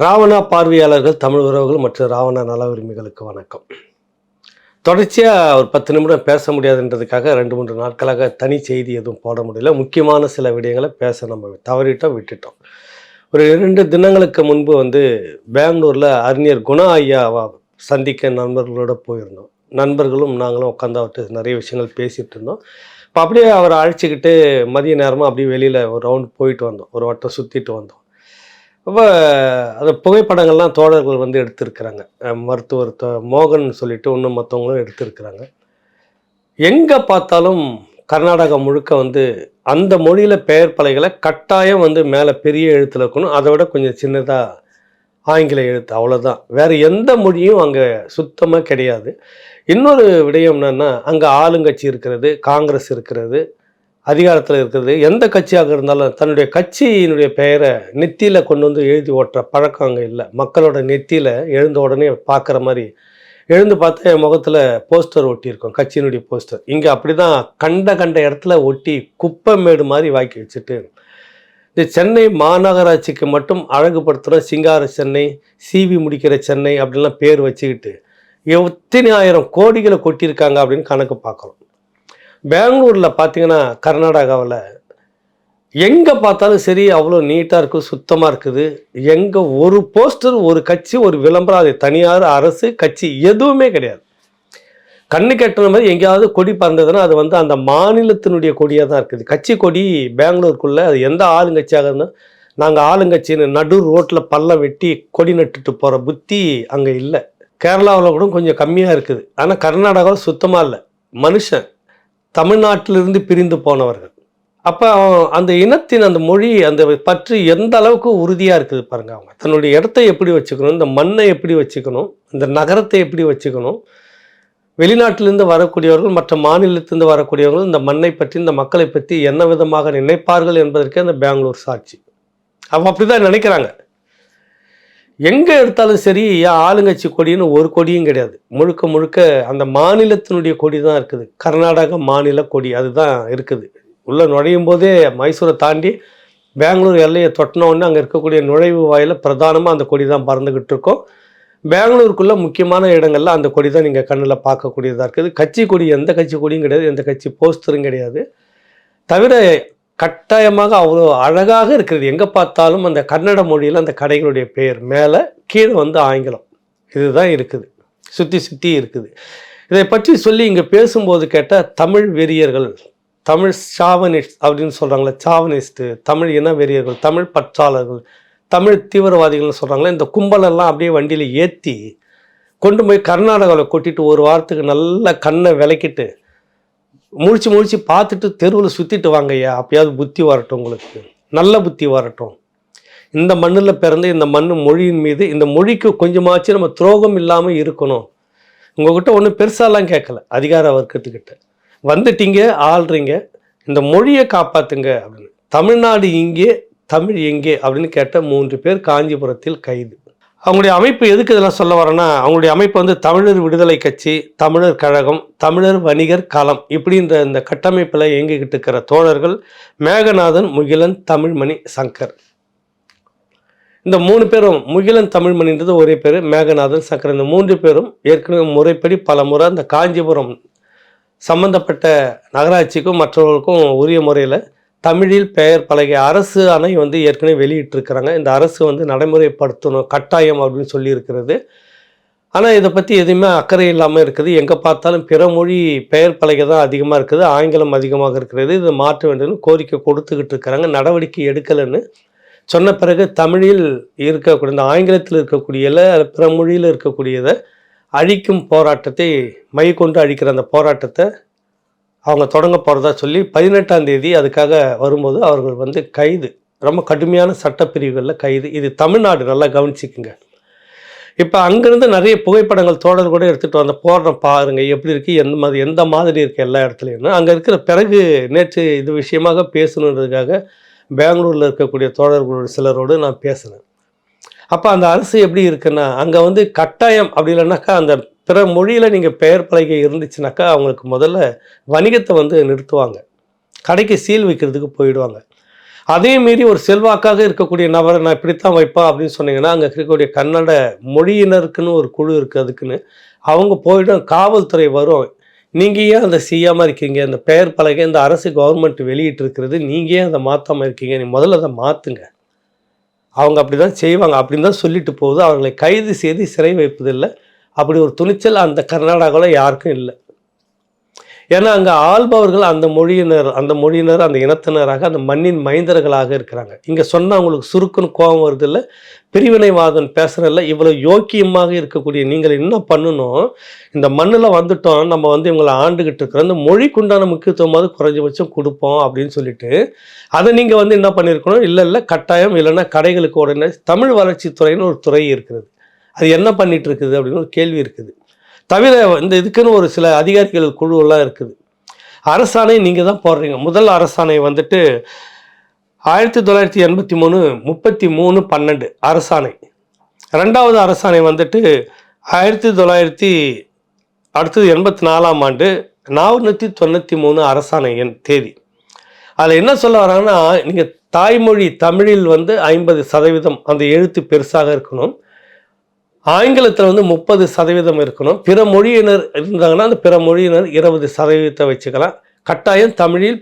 ராவணா பார்வையாளர்கள் தமிழ் உறவுகள் மற்றும் ராவணா நல உரிமைகளுக்கு வணக்கம். தொடர்ச்சியாக ஒரு பத்து நிமிடம் பேச முடியாதுன்றதுக்காக ரெண்டு மூன்று நாட்களாக தனி செய்தி எதுவும் போட முடியல. முக்கியமான சில விடயங்களை பேச நம்ம தவறிட்டோம் விட்டுட்டோம். ஒரு இரண்டு தினங்களுக்கு முன்பு வந்து பெங்களூரில் அறிஞர் குணா ஐயாவை சந்திக்க நண்பர்களோட போயிருந்தோம். நண்பர்களும் நாங்களும் உட்காந்து அவர்கிட்ட நிறைய விஷயங்கள் பேசிகிட்டு இருந்தோம். இப்போ அப்படியே அவரை அழைச்சிக்கிட்டு மதிய நேரமாக அப்படியே வெளியில் ஒரு ரவுண்ட் போயிட்டு வந்தோம். ஒரு வட்டம் சுற்றிட்டு வந்தோம். அப்போ அந்த புகைப்படங்கள்லாம் தோழர்கள் வந்து எடுத்திருக்கிறாங்க. மருத்துவர் மோகன் சொல்லிட்டு இன்னும் மற்றவங்களும் எடுத்திருக்கிறாங்க. எங்கே பார்த்தாலும் கர்நாடகா முழுக்க வந்து அந்த மொழியில் பெயர் பலகைகளை கட்டாயம் வந்து மேலே பெரிய எழுத்தில் இருக்கணும் அதை விட கொஞ்சம் சின்னதாக ஆங்கில எழுத்து அவ்வளோதான் வேறு எந்த மொழியும் அங்கே சுத்தமாக கிடையாது. இன்னொரு விடயம் என்னென்னா அங்கே ஆளுங்கட்சி இருக்கிறது காங்கிரஸ் இருக்கிறது அதிகாரத்தில் இருக்கிறது எந்த கட்சியாக இருந்தாலும் தன்னுடைய கட்சியினுடைய பெயரை நெத்தியில் கொண்டு வந்து எழுதி ஓட்டுற பழக்கம் அங்கே இல்லை. மக்களோட நெத்தியில் எழுந்த உடனே பார்க்குற மாதிரி எழுந்து பார்த்தா என் முகத்தில் போஸ்டர் ஒட்டியிருக்கோம். கட்சியினுடைய போஸ்டர். இங்கே அப்படி தான் கண்ட கண்ட இடத்துல ஒட்டி குப்பை மேடு மாதிரி வாக்கி வச்சுட்டு இந்த சென்னை மாநகராட்சிக்கு மட்டும் அழகுபடுத்துகிற சிங்கார சென்னை சீவி முடிக்கிற சென்னை அப்படின்லாம் பேர் வச்சுக்கிட்டு எத்தனை ஆயிரம் கோடிகளை கொட்டியிருக்காங்க அப்படின்னு கணக்கு பார்க்குறோம். பெங்களூரில் பார்த்தீங்கன்னா கர்நாடகாவில் எங்கே பார்த்தாலும் சரி அவ்வளோ நீட்டாக இருக்குது சுத்தமாக இருக்குது. எங்கே ஒரு போஸ்டர் ஒரு கட்சி ஒரு விளம்பரம் அது தனியார் அரசு கட்சி எதுவுமே கிடையாது. கண்ணு கெட்டுற மாதிரி எங்கேயாவது கொடி பறந்ததுன்னா அது வந்து அந்த மாநிலத்தினுடைய கொடியாக தான் இருக்குது. கட்சி கொடி பெங்களூருக்குள்ளே அது எந்த ஆளுங்கட்சியாக இருந்தால் நாங்கள் ஆளுங்கட்சின்னு நடு ரோட்டில் பள்ளம் வெட்டி கொடி நட்டுட்டு போகிற புத்தி அங்கே இல்லை. கேரளாவில் கூட கொஞ்சம் கம்மியாக இருக்குது. ஆனால் கர்நாடகாவில் சுத்தமாக இல்லை. மனுஷன் தமிழ்நாட்டிலிருந்து பிரிந்து போனவர்கள். அப்போ அந்த இனத்தின் அந்த மொழி அந்த பற்று எந்த அளவுக்கு உறுதியாக இருக்குது பாருங்கள் அவங்க. தன்னுடைய இடத்தை எப்படி வச்சுக்கணும் இந்த மண்ணை எப்படி வச்சுக்கணும் இந்த நகரத்தை எப்படி வச்சுக்கணும் வெளிநாட்டிலிருந்து வரக்கூடியவர்கள் மற்ற மாநிலத்திலிருந்து வரக்கூடியவர்கள் இந்த மண்ணை பற்றி இந்த மக்களை பற்றி என்ன விதமாக நினைப்பார்கள் என்பதற்கே அந்த பெங்களூர் சாட்சி. அவங்க அப்படி தான் நினைக்கிறாங்க. எங்கே எடுத்தாலும் சரி ஏன் ஆளுங்கட்சி கொடின்னு ஒரு கொடியும் கிடையாது. முழுக்க முழுக்க அந்த மாநிலத்தினுடைய கொடி தான் இருக்குது. கர்நாடக மாநில கொடி அதுதான் இருக்குது. உள்ளே நுழையும் போதே மைசூரை தாண்டி பெங்களூர் எல்லையை தொட்டினோடனே அங்கே இருக்கக்கூடிய நுழைவு வாயில் பிரதானமாக அந்த கொடி தான் பறந்துக்கிட்டு இருக்கோம். பெங்களூருக்குள்ளே முக்கியமான இடங்களில் அந்த கொடி தான் நீங்கள் கண்ணில் பார்க்கக்கூடியதாக இருக்குது. கட்சி கொடி எந்த கட்சி கொடியும் கிடையாது எந்த கட்சி போஸ்டரும் கிடையாது. தவிர கட்டாயமாக அவ்வளோ அழகாக இருக்கிறது. எங்கே பார்த்தாலும் அந்த கன்னட மொழியில் அந்த கடைகளுடைய பெயர் மேலே கீழே வந்து ஆங்கிலம். இதுதான் இருக்குது. சுற்றி சுற்றி இருக்குது. இதை பற்றி சொல்லி இங்கே பேசும்போது கேட்டால் தமிழ் வெறியர்கள் தமிழ் சாவனிஸ்ட் அப்படின்னு சொல்கிறாங்களே சாவனிஸ்ட்டு தமிழ் இன வெறியர்கள் தமிழ் பற்றாளர்கள் தமிழ் தீவிரவாதிகள்னு சொல்கிறாங்களே இந்த கும்பலெல்லாம் அப்படியே வண்டியில் ஏற்றி கொண்டு போய் கர்நாடகாவில் கொட்டிட்டு ஒரு வாரத்துக்கு நல்ல கண்ணை விளக்கிட்டு முழிச்சு முழிச்சு பார்த்துட்டு தெருவில் சுற்றிட்டு வாங்கய்யா. அப்பயாவது புத்தி வரட்டும் உங்களுக்கு. நல்ல புத்தி வரட்டும். இந்த மண்ணில் பிறந்து இந்த மண் மொழியின் மீது இந்த மொழிக்கு கொஞ்சமாச்சும் நம்ம துரோகம் இல்லாமல் இருக்கணும். உங்ககிட்ட ஒன்றும் பெருசாலாம் கேட்கல அதிகார வர்க்கத்துக்கிட்ட. வந்துட்டீங்க ஆள்றீங்க. இந்த மொழியை காப்பாற்றுங்க அப்படின்னு. தமிழ்நாடு இங்கே தமிழ் எங்கே அப்படின்னு கேட்ட மூன்று பேர் காஞ்சிபுரத்தில் கைது. அவங்களுடைய அமைப்பு எதுக்கு இதெல்லாம் சொல்ல வரேன்னா அவங்களுடைய அமைப்பு வந்து தமிழர் விடுதலை கட்சி தமிழர் கழகம் தமிழர் வணிகர் களம் இப்படின்ற இந்த கட்டமைப்பில் இயங்கிக்கிட்டு இருக்கிற தோழர்கள் மேகநாதன் முகிலன் தமிழ்மணி சங்கர். இந்த மூணு பேரும் முகிலன் தமிழ்மணின்றது ஒரே பேர் மேகநாதன் சங்கர். இந்த மூன்று பேரும் ஏற்கனவே முறைப்படி பல முறை அந்த காஞ்சிபுரம் சம்பந்தப்பட்ட நகராட்சிக்கும் மற்றவர்களுக்கும் உரிய முறையில் தமிழில் பெயர் பலகை அரசு அணை வந்து ஏற்கனவே வெளியிட்டிருக்கிறாங்க. இந்த அரசு வந்து நடைமுறைப்படுத்தணும் கட்டாயம் அப்படின்னு சொல்லியிருக்கிறது. ஆனால் இதை பற்றி எதுவுமே அக்கறை இல்லாமல் இருக்குது. எங்கே பார்த்தாலும் பிற மொழி பெயர் பலகை தான் அதிகமாக இருக்குது. ஆங்கிலம் அதிகமாக இருக்கிறது. இதை மாற்ற வேண்டும்னு கோரிக்கை கொடுத்துக்கிட்டு இருக்கிறாங்க. நடவடிக்கை எடுக்கலைன்னு சொன்ன பிறகு தமிழில் இருக்கக்கூடிய இந்த ஆங்கிலத்தில் இருக்கக்கூடியல பிற மொழியில் இருக்கக்கூடியதை அழிக்கும் போராட்டத்தை மை கொண்டு அழிக்கிற அந்த போராட்டத்தை அவங்க தொடங்க போகிறதா சொல்லி பதினெட்டாம் தேதி அதுக்காக வரும்போது அவர்கள் வந்து கைது. ரொம்ப கடுமையான சட்டப்பிரிவுகளில் கைது. இது தமிழ்நாடு நல்லா கவனிச்சிக்குங்க. இப்போ அங்கேருந்து நிறைய புகைப்படங்கள் தோழர் கூட எடுத்துகிட்டு வந்த போடுறோம் பாருங்கள் எப்படி இருக்குது எந்த மாதிரி எந்த மாதிரி இருக்குது எல்லா இடத்துலையும் அங்கே இருக்கிற பிறகு நேற்று இது விஷயமாக பேசணுன்றதுக்காக பெங்களூரில் இருக்கக்கூடிய தோழர்களோட சிலரோடு நான் பேசினேன். அப்போ அந்த அரசு எப்படி இருக்குன்னா அங்கே வந்து கட்டாயம் அப்படி இல்லைனாக்கா அந்த பிற மொழியில் நீங்கள் பெயர் பலகை இருந்துச்சுனாக்கா அவங்களுக்கு முதல்ல வணிகத்தை வந்து நிறுத்துவாங்க. கடைக்கு சீல் வைக்கிறதுக்கு போயிடுவாங்க. அதே மீறி ஒரு செல்வாக்காக இருக்கக்கூடிய நபரை நான் இப்படித்தான் வைப்பேன் அப்படின்னு சொன்னீங்கன்னா அங்கே இருக்கக்கூடிய கன்னட மொழியினருக்குன்னு ஒரு குழு இருக்குது அதுக்குன்னு அவங்க போயிடும் காவல்துறை வரும். நீங்கள் ஏன் அதை செய்யாமல் இருக்கீங்க? இந்த பெயர் பலகை இந்த அரசு கவர்மெண்ட் வெளியிட்டு இருக்கிறது நீங்கள் ஏன் அதை மாற்றாமல் இருக்கீங்க? நீ முதல்ல அதை மாற்றுங்க அவங்க அப்படி தான் செய்வாங்க. அப்படின்னு தான் சொல்லிட்டு போகுது. அவர்களை கைது செய்து சிறை வைப்பதில்லை. அப்படி ஒரு துணிச்சல் அந்த கர்நாடகாவில் யாருக்கும் இல்லை. ஏன்னா அங்கே ஆள்பவர்கள் அந்த மொழியினர் அந்த மொழியினர் அந்த இனத்தினராக அந்த மண்ணின் மைந்தர்களாக இருக்கிறாங்க. இங்கே சொன்னால் அவங்களுக்கு சுருக்குன்னு கோபம் வருது இல்லை பிரிவினைவாதம் பேசுகிறதில்ல இவ்வளோ யோக்கியமாக இருக்கக்கூடிய நீங்கள் என்ன பண்ணணும்? இந்த மண்ணில் வந்துட்டோம் நம்ம வந்து இவங்களை ஆண்டுகிட்டு இருக்கிறோம் இந்த மொழிக்குண்டான முக்கியத்துவமாவது குறைஞ்சபட்சம் கொடுப்போம் அப்படின்னு சொல்லிட்டு அதை நீங்கள் வந்து என்ன பண்ணியிருக்கணும் இல்லை இல்லை கட்டாயம் இல்லைன்னா கடைகளுக்கு உடனே தமிழ் வளர்ச்சித்துறைன்னு ஒரு துறை இருக்கிறது. அது என்ன பண்ணிட்டு இருக்குது அப்படின்னு ஒரு கேள்வி இருக்குது. தவிர இந்த இதுக்குன்னு ஒரு சில அதிகாரிகள் குழுவெல்லாம் இருக்குது. அரசாணை நீங்கள் தான் போடுறீங்க. முதல் அரசாணை வந்துட்டு ஆயிரத்தி தொள்ளாயிரத்தி எண்பத்தி மூணு முப்பத்தி மூணு பன்னெண்டு அரசாணை. ரெண்டாவது அரசாணை வந்துட்டு ஆயிரத்தி தொள்ளாயிரத்தி அடுத்தது எண்பத்தி நாலாம் ஆண்டு நானூற்றி தொண்ணூற்றி மூணு அரசாணை எண் தேதி. அதில் என்ன சொல்ல வராங்கன்னா நீங்கள் தாய்மொழி தமிழில் வந்து ஐம்பது சதவீதம் அந்த எழுத்து பெருசாக இருக்கணும். ஆங்கிலத்தில் வந்து முப்பது சதவீதம் இருக்கணும். பிற மொழியினர் இருந்தாங்கன்னா அந்த பிற மொழியினர் இருபது சதவீதத்தை வச்சுக்கலாம். கட்டாயம் தமிழில்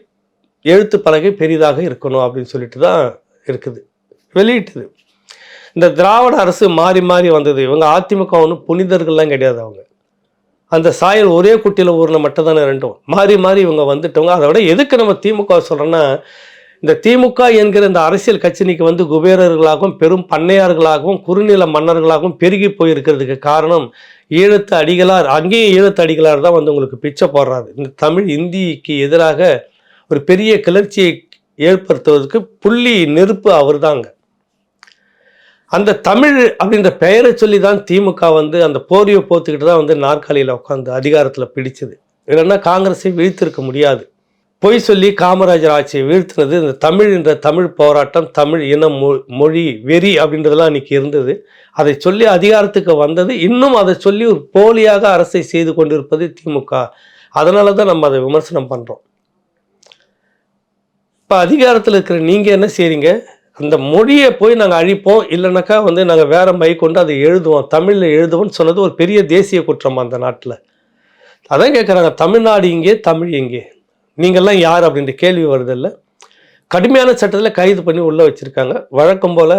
எழுத்து பலகை பெரிதாக இருக்கணும் அப்படின்னு சொல்லிட்டு தான் இருக்குது. வெளியிட்டது. இந்த திராவிட அரசு மாறி மாறி வந்தது. இவங்க அதிமுக ஒன்றும் புனிதர்கள்லாம் கிடையாது அவங்க. அந்த சாயல் ஒரே குட்டியில் ஊரில் மட்டும் தானே ரெண்டும். மாறி மாறி இவங்க வந்துட்டவங்க. அதை விட எதுக்கு நம்ம திமுக சொல்கிறோன்னா இந்த திமுக என்கிற இந்த அரசியல் கட்சினிக்கு வந்து குபேரர்களாகவும் பெரும் பண்ணையார்களாகவும் குறுநில மன்னர்களாகவும் பெருகி போயிருக்கிறதுக்கு காரணம் ஈழத்து அடிகளார் அங்கேயும் ஈழத்து அடிகளார் தான் வந்து உங்களுக்கு பிச்சை போடுறாரு. இந்த தமிழ் இந்திக்கு எதிராக ஒரு பெரிய கிளர்ச்சியை ஏற்படுத்துவதற்கு புள்ளி நெருப்பு அவர் தாங்க அந்த தமிழ் அப்படின்ற பெயரை சொல்லி தான் திமுக வந்து அந்த போரியை போத்துக்கிட்டு தான் வந்து நாற்காலியில் உட்காந்து அதிகாரத்தில் பிடிச்சது. இல்லைன்னா காங்கிரஸை வீழ்த்திருக்க முடியாது. பொய் சொல்லி காமராஜர் ஆட்சியை வீழ்த்தினது இந்த தமிழ் என்ற தமிழ் போராட்டம் தமிழ் இன மொ- மொழி வெறி அப்படின்றதெல்லாம் அன்னைக்கு இருந்தது. அதை சொல்லி அதிகாரத்துக்கு வந்தது. இன்னும் அதை சொல்லி ஒரு போலியாக அரசை செய்து கொண்டிருப்பது திமுக. அதனால தான் நம்ம அதை விமர்சனம் பண்ணுறோம் இப்போ அதிகாரத்தில் இருக்கிற நீங்கள் என்ன செய்றீங்க? அந்த மொழியை போய் நாங்கள் அழிப்போம். இல்லைனாக்கா வந்து நாங்கள் வேற மை கொண்டு அதை எழுதுவோம். தமிழில் எழுதுவோம்னு சொன்னது ஒரு பெரிய தேசிய குற்றம் அந்த நாட்டில். அதான் கேட்குறாங்க தமிழ்நாடு இங்கே தமிழ் எங்கே நீங்கள்லாம் யார் அப்படின்ற கேள்வி வருதில்ல. கடுமையான சட்டத்தில் கைது பண்ணி உள்ளே வச்சுருக்காங்க. வழக்கம் போல்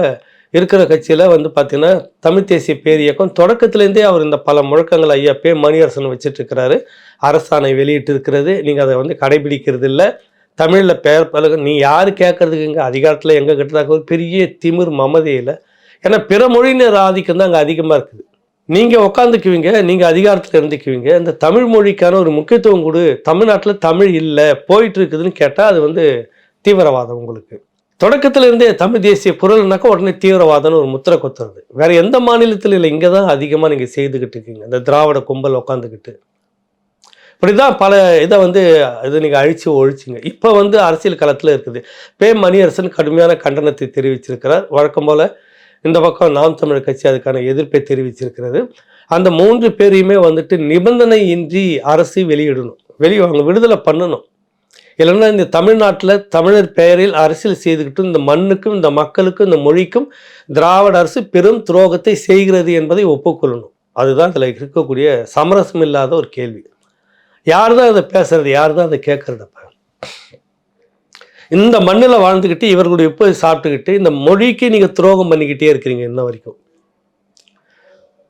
இருக்கிற கட்சியில் வந்து பார்த்தீங்கன்னா தமிழ் தேசிய பேரியக்கம் தொடக்கத்துலேருந்தே அவர் இந்த பல முழக்கங்கள் ஐயா பே மணியரசன் வச்சுட்டு இருக்கிறாரு அரசாணை வெளியிட்டு இருக்கிறது நீங்கள் அதை வந்து கடைபிடிக்கிறது இல்லை தமிழில் பெயர் பலக நீ யார் கேட்கறதுக்கு இங்கே அதிகாரத்தில் எங்கே கிட்டதாக ஒரு பெரிய திமிர் மமதையில். ஏன்னா பிற மொழியினர் ஆதிக்கம் தான் அங்கே அதிகமாக இருக்குது. நீங்கள் உட்காந்துக்குவீங்க நீங்கள் அதிகாரத்தில் இருந்துக்குவீங்க. இந்த தமிழ் மொழிக்கான ஒரு முக்கியத்துவம் கொடு. தமிழ்நாட்டில் தமிழ் இல்லை போயிட்டு இருக்குதுன்னு கேட்டால் அது வந்து தீவிரவாதம் உங்களுக்கு. தொடக்கத்துல இருந்தே தமிழ் தேசிய குரல்னாக்கா உடனே தீவிரவாதம்னு ஒரு முத்திரை குத்துறது. வேற எந்த மாநிலத்தில் இல்லை இங்கே தான் அதிகமாக நீங்கள் செய்துக்கிட்டு இருக்கீங்க. இந்த திராவிட கும்பல் உட்காந்துக்கிட்டு இப்படிதான் பல இதை வந்து இதை நீங்கள் அழிச்சு ஒழிச்சிங்க. இப்போ வந்து அரசியல் களத்தில் இருக்குது. பே மணியரசன் கடுமையான கண்டனத்தை தெரிவிச்சிருக்கிறார். வழக்கம் போல் இந்த பக்கம் நாம் தமிழர் கட்சி அதுக்கான எதிர்ப்பை தெரிவிச்சிருக்கிறது. அந்த மூன்று பேரையுமே வந்துட்டு நிபந்தனை இன்றி அரசு வெளியிடணும். வெளியே அவங்க விடுதலை பண்ணணும். இல்லைன்னா இந்த தமிழ்நாட்டில் தமிழர் பெயரில் அரசியல் செய்துக்கிட்டு இந்த மண்ணுக்கும் இந்த மக்களுக்கும் இந்த மொழிக்கும் திராவிட அரசு பெரும் துரோகத்தை செய்கிறது என்பதை ஒப்புக்கொள்ளணும். அதுதான் இதில் இருக்கக்கூடிய சமரசம் இல்லாத ஒரு கேள்வி. யார் தான் அதை பேசுறது? யார் தான் அதை கேட்குறதப்ப இந்த மண்ணில் வாழ்ந்துக்கிட்டு இவர்களுடைய உப்பை சாப்பிட்டுக்கிட்டு இந்த மொழிக்கு நீங்கள் துரோகம் பண்ணிக்கிட்டே இருக்கிறீங்க இன்ன வரைக்கும்?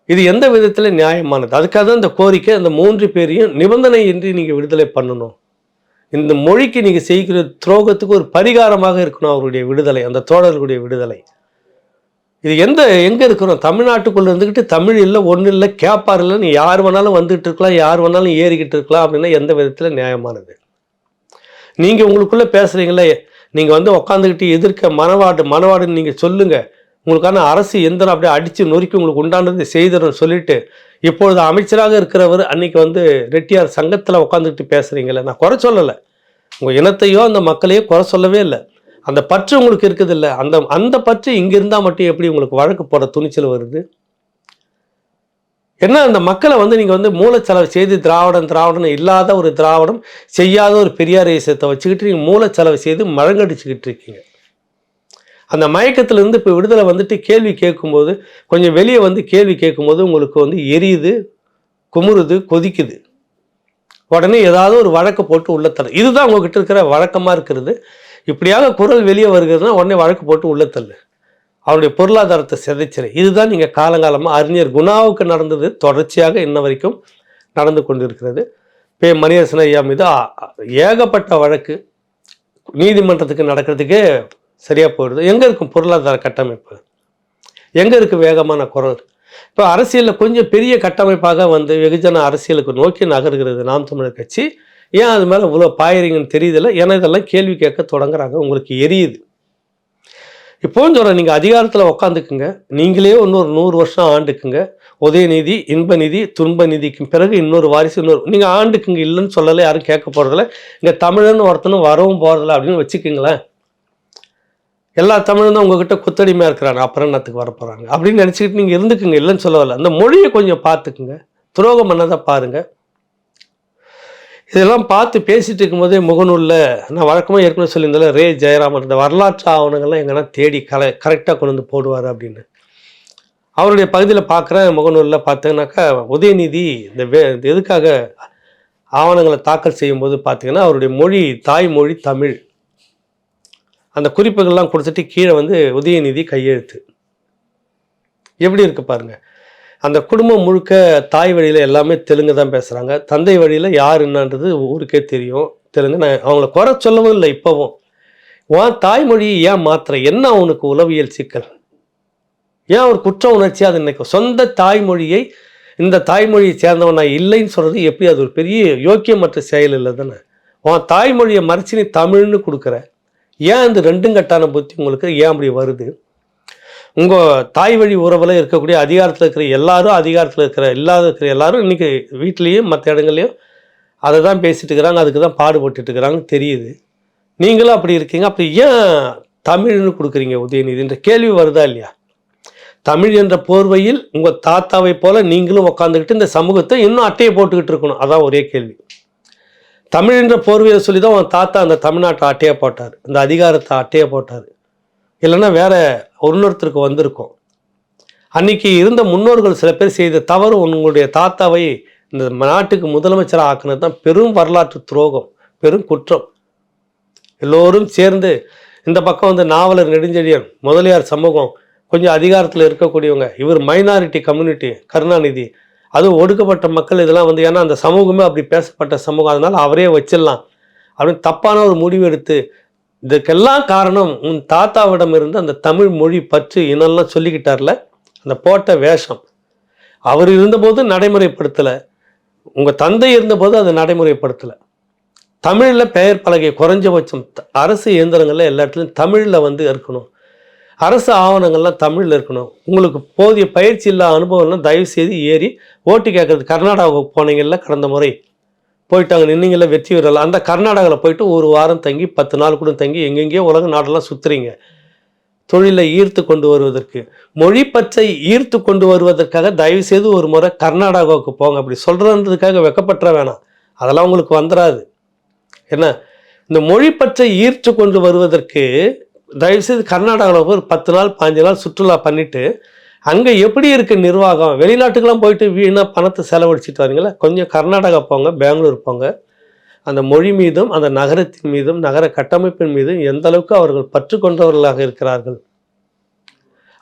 இது எந்த விதத்தில் நியாயமானது? அதுக்காக தான் இந்த கோரிக்கை அந்த மூன்று பேரையும் நிபந்தனை இன்றி நீங்கள் விடுதலை பண்ணணும். இந்த மொழிக்கு நீங்கள் செய்கிற துரோகத்துக்கு ஒரு பரிகாரமாக இருக்கணும் அவருடைய விடுதலை அந்த தோழர்களுடைய விடுதலை. இது எந்த எங்கே இருக்கிறோம்? தமிழ்நாட்டுக்குள்ளே இருந்துக்கிட்டு தமிழ் இல்லை ஒன்றும் இல்லை கேப்பார் இல்லை நீ யார் வேணாலும் வந்துகிட்டு இருக்கலாம் யார் வேணாலும் ஏறிக்கிட்டு இருக்கலாம் அப்படின்னா எந்த விதத்தில் நியாயமானது? நீங்கள் உங்களுக்குள்ளே பேசுகிறீங்களே நீங்கள் வந்து உக்காந்துக்கிட்டு எதிர்க்க மனவாடு மனவாடுன்னு நீங்கள் சொல்லுங்கள் உங்களுக்கான அரசு எந்திரம் அப்படியே அடித்து நொறுக்கி உங்களுக்கு உண்டானதை செய்திடும் சொல்லிட்டு இப்பொழுது அமைச்சராக இருக்கிறவர் அன்னைக்கு வந்து ரெட்டியார் சங்கத்தில் உட்காந்துக்கிட்டு பேசுகிறீங்களே நான் குறை சொல்லலை. உங்கள் இனத்தையோ அந்த மக்களையோ குறை சொல்லவே இல்லை. அந்த பற்று உங்களுக்கு இருக்குது இல்லை அந்த அந்த பற்று இங்கே இருந்தால் மட்டும் எப்படி உங்களுக்கு வழக்கு போட துணிச்சல் வருது? என்ன அந்த மக்களை வந்து நீங்கள் வந்து மூலச்செலவு செய்து திராவிடம் திராவிடம் இல்லாத ஒரு திராவிடம் செய்யாத ஒரு பெரியார் இயசத்தை வச்சுக்கிட்டு நீங்கள் மூலச்செலவு செய்து மழங்கடிச்சுக்கிட்டு இருக்கீங்க. அந்த மயக்கத்திலேருந்து இப்போ விடுதலை வந்துட்டு கேள்வி கேட்கும்போது கொஞ்சம் வெளியே வந்து கேள்வி கேட்கும்போது உங்களுக்கு வந்து எரியுது குமுறுது கொதிக்குது. உடனே ஏதாவது ஒரு வழக்கு போட்டு உள்ள தள்ள. இதுதான் உங்ககிட்ட இருக்கிற வழக்கமாக இருக்கிறது. இப்படியாக குரல் வெளியே வருகிறதுனா உடனே வழக்கு போட்டு உள்ள தள்ளு. அவருடைய பொருளாதாரத்தை சிதைச்சிரு. இதுதான் நீங்கள் காலங்காலமாக அறிஞர் குணாவுக்கு நடந்தது. தொடர்ச்சியாக இன்ன வரைக்கும் நடந்து கொண்டிருக்கிறது. பே. மணியரசன் ஐயா மீது ஏகப்பட்ட வழக்கு நீதிமன்றத்துக்கு நடக்கிறதுக்கே சரியாக போயிடுது எங்கே இருக்கும் பொருளாதார கட்டமைப்பு? எங்கே இருக்குது வேகமான குரல்? இப்போ அரசியலில் கொஞ்சம் பெரிய கட்டமைப்பாக வந்து வெகுஜன அரசியலுக்கு நோக்கி நகர்கிறது நாம் தமிழர் கட்சி. ஏன் அது மேலே இவ்வளோ பாயறீங்கன்னு தெரியுதில்ல? ஏன்னா இதெல்லாம் கேள்வி கேட்க தொடங்குறாங்க. உங்களுக்கு எரியுது. இப்போவும் சொல்கிறேன் நீங்கள் அதிகாரத்தில் உக்காந்துக்குங்க. நீங்களே இன்னொரு நூறு வருஷம் ஆண்டுக்குங்க. உதயநிதி இன்ப நிதி துன்ப நிதிக்கு பிறகு இன்னொரு வாரிசு இன்னொரு நீங்கள் ஆண்டுக்குங்க இல்லைன்னு சொல்லலை யாரும் கேட்க போகிறதில்ல இங்கே தமிழன் ஒருத்தனும் வரவும் போகிறதில்ல அப்படின்னு வச்சுக்கிங்களேன். எல்லா தமிழும் தான் உங்ககிட்ட குத்தடிமையாக இருக்கிறாங்க. அப்புறம் என்னத்துக்கு வர போகிறாங்க அப்படின்னு நினச்சிக்கிட்டு நீங்கள் இருந்துக்குங்க இல்லைன்னு சொல்லவில்லை. அந்த மொழியை கொஞ்சம் பார்த்துக்குங்க. துரோகம் பண்ணதை பாருங்கள் இதெல்லாம் பார்த்து பேசிகிட்டு இருக்கும்போதே முகநூலில் நான் வழக்கமாக ஏற்கனவே சொல்லியிருந்தால ரே ஜெயராமன் இந்த வரலாற்று ஆவணங்கள்லாம் எங்கன்னா தேடி கல கரெக்டாக கொண்டு வந்து போடுவார் அப்படின்னு. அவருடைய பகுதியில் பார்க்குறேன் முகநூலில் பார்த்தீங்கன்னாக்கா உதயநிதி இந்த வே இந்த எதுக்காக ஆவணங்களை தாக்கல் செய்யும்போது பார்த்தீங்கன்னா அவருடைய மொழி தாய்மொழி தமிழ். அந்த குறிப்புகள்லாம் கொடுத்துட்டு கீழே வந்து உதயநிதி கையெழுத்து. எப்படி இருக்கு பாருங்கள் அந்த குடும்பம் முழுக்க தாய் வழியில் எல்லாமே தெலுங்கு தான் பேசுகிறாங்க தந்தை வழியில் யார் என்னன்றது ஊருக்கே தெரியும். தெலுங்கு நான் அவங்கள குறை சொல்லவும் இல்லை இப்போவும். உன் தாய்மொழியை ஏன் மாத்திர என்ன அவனுக்கு உளவியல் சிக்கல்? ஏன் ஒரு குற்ற உணர்ச்சி அது நினைக்கும்? சொந்த தாய்மொழியை இந்த தாய்மொழியை சேர்ந்தவன் நான் இல்லைன்னு சொல்கிறது எப்படி? அது ஒரு பெரிய யோக்கியமற்ற செயல் இல்லை தானே? உன் தாய்மொழியை மறைச்சி நீ தமிழ்னு கொடுக்குற. ஏன் இந்த ரெண்டும் கட்டான புத்தி உங்களுக்கு? ஏன் அப்படி வருது? உங்கள் தாய் வழி உறவில் இருக்கக்கூடிய அதிகாரத்தில் இருக்கிற எல்லாரும் அதிகாரத்தில் இருக்கிற இல்லாத இருக்கிற எல்லாரும் இன்றைக்கி வீட்லேயும் மற்ற இடங்கள்லையும் அதை தான் பேசிகிட்டு இருக்கிறாங்க அதுக்கு தான் பாடுபட்டுட்டு இருக்கிறாங்கன்னு தெரியுது. நீங்களும் அப்படி இருக்கீங்க. அப்படி ஏன் தமிழ்னு கொடுக்குறீங்க உதயநிதின்ற கேள்வி வருதா இல்லையா? தமிழ் என்ற போர்வையில் உங்கள் தாத்தாவை போல் நீங்களும் உட்காந்துக்கிட்டு இந்த சமூகத்தை இன்னும் அட்டையை போட்டுக்கிட்டு இருக்கணும். அதான் ஒரே கேள்வி. தமிழ் என்ற போர்வையை சொல்லி தான் உன் தாத்தா அந்த தமிழ்நாட்டை அட்டையை போட்டார். அந்த அதிகாரத்தை அட்டையை போட்டார். இல்லைன்னா வேற இன்னொருத்தருக்கு வந்திருக்கும். அன்னைக்கு இருந்த முன்னோர்கள் சில பேர் செய்த தவறு உங்களுடைய தாத்தாவை இந்த நாட்டுக்கு முதலமைச்சராக ஆக்குனது தான் பெரும் வரலாற்று துரோகம் பெரும் குற்றம். எல்லோரும் சேர்ந்து இந்த பக்கம் வந்து நாவலர் நெடுஞ்செழியன் முதலியார் சமூகம் கொஞ்சம் அதிகாரத்தில் இருக்கக்கூடியவங்க இவர் மைனாரிட்டி கம்யூனிட்டி கருணாநிதி. அதுவும் ஒடுக்கப்பட்ட மக்கள் இதெல்லாம் வந்து ஏன்னா அந்த சமூகமே அப்படி பேசப்பட்ட சமூகம் அதனால் அவரே வச்சிடலாம். அப்படின்னு தப்பான ஒரு முடிவு எடுத்து இதுக்கெல்லாம் காரணம் உன் தாத்தாவிடம் இருந்து அந்த தமிழ் மொழி பற்று இனெல்லாம் சொல்லிக்கிட்டார்ல? அந்த போட்ட வேஷம். அவர் இருந்தபோது நடைமுறைப்படுத்தலை. உங்கள் தந்தை இருந்தபோது அதை நடைமுறைப்படுத்தலை. தமிழில் பெயர் பலகை குறைஞ்சபட்சம் த- அரசு இயந்திரங்கள்ல எல்லா இடத்துலையும் தமிழில் வந்து இருக்கணும். அரசு ஆவணங்கள்லாம் தமிழில் இருக்கணும். உங்களுக்கு போதிய பயிற்சி இல்லாத அனுபவம்லாம் தயவுசெய்து ஏறி ஓட்டு கேட்கறது கர்நாடகாவுக்கு போனீங்கல்ல கடந்த முறை? போயிட்டாங்க நின்றிங்கள வெற்றி வீரர்கள் அந்த கர்நாடகாவில் போயிட்டு ஒரு வாரம் தங்கி பத்து நாள் கூட தங்கி எங்கெங்கேயோ உலக நாடெல்லாம் சுற்றுறீங்க தொழிலை ஈர்த்து கொண்டு வருவதற்கு. மொழி பச்சை ஈர்த்து கொண்டு வருவதற்காக தயவு செய்து ஒரு முறை கர்நாடகாவுக்கு போங்க. அப்படி சொல்கிறதுக்காக வெக்கப்பற்ற வேணாம். அதெல்லாம் உங்களுக்கு வந்துடாது என்ன? இந்த மொழி பச்சை ஈர்த்து கொண்டு வருவதற்கு தயவுசெய்து கர்நாடகாவில் ஒரு பத்து நாள் பாஞ்சு நாள் சுற்றுலா பண்ணிவிட்டு அங்கே எப்படி இருக்குது நிர்வாகம்? வெளிநாட்டுக்கெல்லாம் போயிட்டு வீணாக பணத்தை செலவழிச்சிட்டு வரீங்களா? கொஞ்சம் கர்நாடகா போங்க பெங்களூர் போங்க. அந்த மொழி மீதும் அந்த நகரத்தின் மீதும் நகர கட்டமைப்பின் மீதும் எந்த அளவுக்கு அவர்கள் பற்று கொண்டவர்களாக இருக்கிறார்கள்?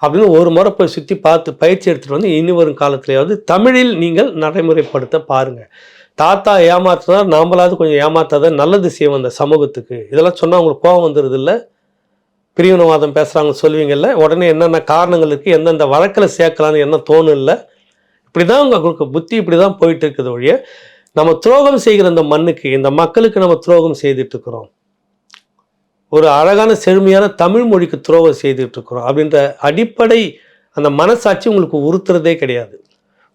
அப்படின்னு ஒரு முறை போய் சுற்றி பார்த்து பயிற்சி எடுத்துகிட்டு வந்து இனி வரும் காலத்திலேயாவது தமிழில் நீங்கள் நடைமுறைப்படுத்த பாருங்கள் தாத்தா ஏமாத்துனா நாம்பளாவது கொஞ்சம் ஏமாத்தாத நல்லது செய்வோம் அந்த சமூகத்துக்கு. இதெல்லாம் சொன்னால் அவங்களுக்கு கோபம் வந்துடுது இல்லை பிரிவினவாதம் பேசுகிறாங்க சொல்லுவீங்கல்ல உடனே என்னென்ன காரணங்கள் இருக்குது எந்தெந்த வழக்கில் சேர்க்கலான்னு என்ன தோணும் இல்லை இப்படி தான் உங்களுக்கு புத்தி இப்படி தான் போயிட்டு இருக்குது ஒழிய நம்ம துரோகம் செய்கிற இந்த மண்ணுக்கு இந்த மக்களுக்கு நம்ம துரோகம் செய்துட்டுருக்குறோம் ஒரு அழகான செழுமையான தமிழ் மொழிக்கு துரோகம் செய்துட்டுருக்குறோம் அப்படின்ற அடிப்படை அந்த மனசாட்சி உங்களுக்கு உறுத்துறதே கிடையாது.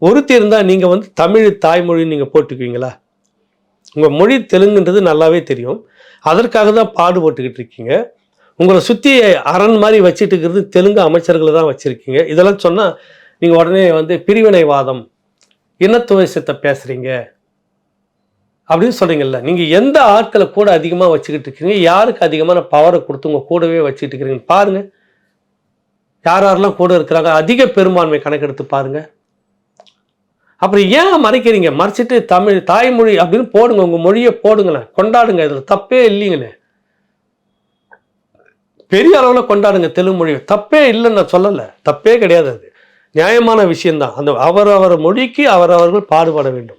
உறுத்தி இருந்தால் நீங்கள் வந்து தமிழ் தாய்மொழி நீங்கள் போட்டுக்குவீங்களா? உங்கள் மொழி தெலுங்குன்றது நல்லாவே தெரியும். அதற்காக தான் பாடுபட்டுக்கிட்டு இருக்கீங்க. உங்களை சுற்றி அரண் மாதிரி வச்சுட்டு இருக்கிறது தெலுங்கு அமைச்சர்களை தான் வச்சுருக்கீங்க. இதெல்லாம் சொன்னால் நீங்கள் உடனே வந்து பிரிவினைவாதம் இனத்துவசத்தை பேசுகிறீங்க அப்படின்னு சொல்கிறீங்கல்ல நீங்கள் எந்த ஆட்களை கூட அதிகமாக வச்சுக்கிட்டு இருக்கீங்க? யாருக்கு அதிகமான பவரை கொடுத்து உங்கள் கூடவே வச்சுக்கிட்டு இருக்கிறீங்க பாருங்கள் யார் யாரெல்லாம் கூட இருக்கிறாங்க? அதிக பெரும்பான்மை கணக்கெடுத்து பாருங்கள் அப்புறம் ஏன் மறைக்கிறீங்க? மறைச்சிட்டு தமிழ் தாய்மொழி அப்படின்னு போடுங்க. உங்கள் மொழியை போடுங்களேன். கொண்டாடுங்க. இதில் தப்பே இல்லைங்களே. பெரிய அளவில் கொண்டாடுங்க தெலுங்கு மொழி தப்பே இல்லைன்னு நான் சொல்லலை. தப்பே கிடையாது அது. நியாயமான விஷயம்தான். அந்த அவரவர் மொழிக்கு அவரவர்கள் பாடுபட வேண்டும்.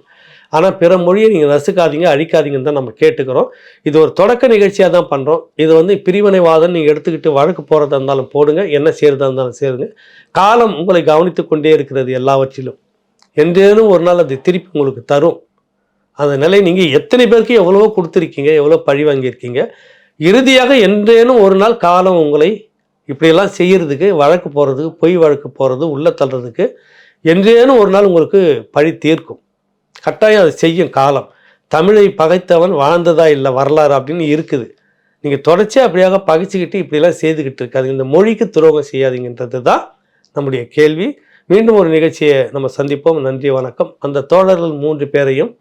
ஆனால் பிற மொழியை நீங்கள் ரசிக்காதீங்க அழிக்காதீங்கன்னு தான் நம்ம கேட்டுக்கிறோம். இது ஒரு தொடக்க நிகழ்ச்சியாக தான் பண்ணுறோம் இது வந்து பிரிவினைவாதம் நீங்கள் எடுத்துக்கிட்டு வழக்கு போகிறதா இருந்தாலும் போடுங்க. என்ன செய்கிறதா இருந்தாலும் சேருங்க. காலம் உங்களை கவனித்து கொண்டே இருக்கிறது எல்லாவற்றிலும். என்றேனும் ஒரு நாள் அது திருப்பி உங்களுக்கு தரும். அந்த நிலை நீங்கள் எத்தனை பேருக்கு எவ்வளவோ கொடுத்துருக்கீங்க எவ்வளோ பழி வாங்கியிருக்கீங்க. இறுதியாக என்றேனும் ஒரு நாள் காலம் உங்களை இப்படியெல்லாம் செய்கிறதுக்கு வழக்கு போகிறதுக்கு பொய் வழக்கு போகிறது உள்ள தள்ளுறதுக்கு என்றேனும் ஒரு நாள் உங்களுக்கு பழி தீர்க்கும். கட்டாயம் அது செய்யும் காலம். தமிழை பகைத்தவன் வாழ்ந்ததா இல்லை வரலாறு அப்படின்னு இருக்குது. நீங்கள் தொடர்ச்சியாக அப்படியாக பகைச்சிக்கிட்டு இப்படிலாம் செய்துக்கிட்டு இருக்காது இந்த மொழிக்கு துரோகம் செய்யாதீங்கன்றது தான் நம்முடைய கேள்வி. மீண்டும் ஒரு நிகழ்ச்சியை நம்ம சந்திப்போம். நன்றி வணக்கம். அந்த தோழர்கள் மூன்று பேரையும்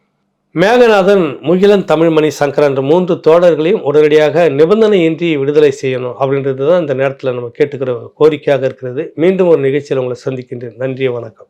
மேகநாதன் முகிலன் தமிழ்மணி சங்கர் என்ற மூன்று தோழர்களையும் உடனடியாக நிபந்தனையின்றி விடுதலை செய்யணும் அப்படின்றது தான் இந்த நேரத்தில் நம்ம கேட்டுக்கிற கோரிக்கையாக இருக்கிறது. மீண்டும் ஒரு நிகழ்ச்சியில் உங்களை சந்திக்கின்றேன். நன்றி வணக்கம்.